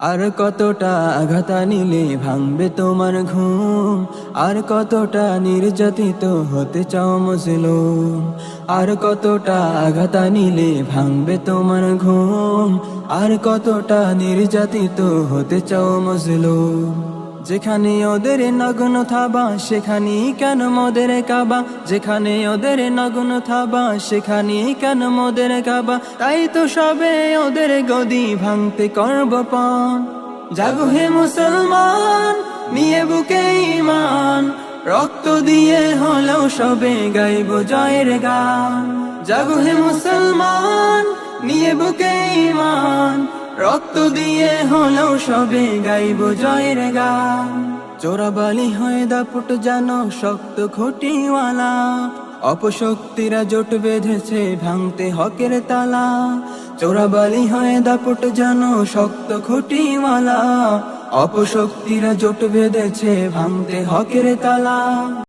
আর কতটা আঘাত নিলে ভাঙবে তোমার ঘুম? আর কতটা নির্যাতিত হতে চাও মজলুম? আর কতটা আঘাত নিলে ভাঙবে তোমার ঘুম? আর কতটা নির্যাতিত হতে চাও মজলুম? যেখানে ওদের নগ্ন থাবা, সেখানে কেন মোদের কাবা? যেখানে ওদের নগ্ন থাবা, সেখানে কেন মোদের কাবা? তাই তো সবে ওদের গদি ভাঙতে করব পান জাগো হে মুসলমান, নিয়ে বুকে ইমান রক্ত দিয়ে হলেও সবে গাইব জয়ের গান। জাগো হে মুসলমান, নিয়ে বুকে ইমান রক্ত দিয়ে হলেও সবে গাইব জয়ের গান। চোরাবালি হয়ে দাপুট জানো শক্ত খুঁটিওয়ালা। অপশক্তিরা জোট বেঁধেছে ভাঙতে হকের তালা। চোরাবালি হয়ে দাপুট জানো শক্ত খুঁটিওয়ালা। অপশক্তিরা জোট বেঁধেছে ভাঙতে হকের তালা।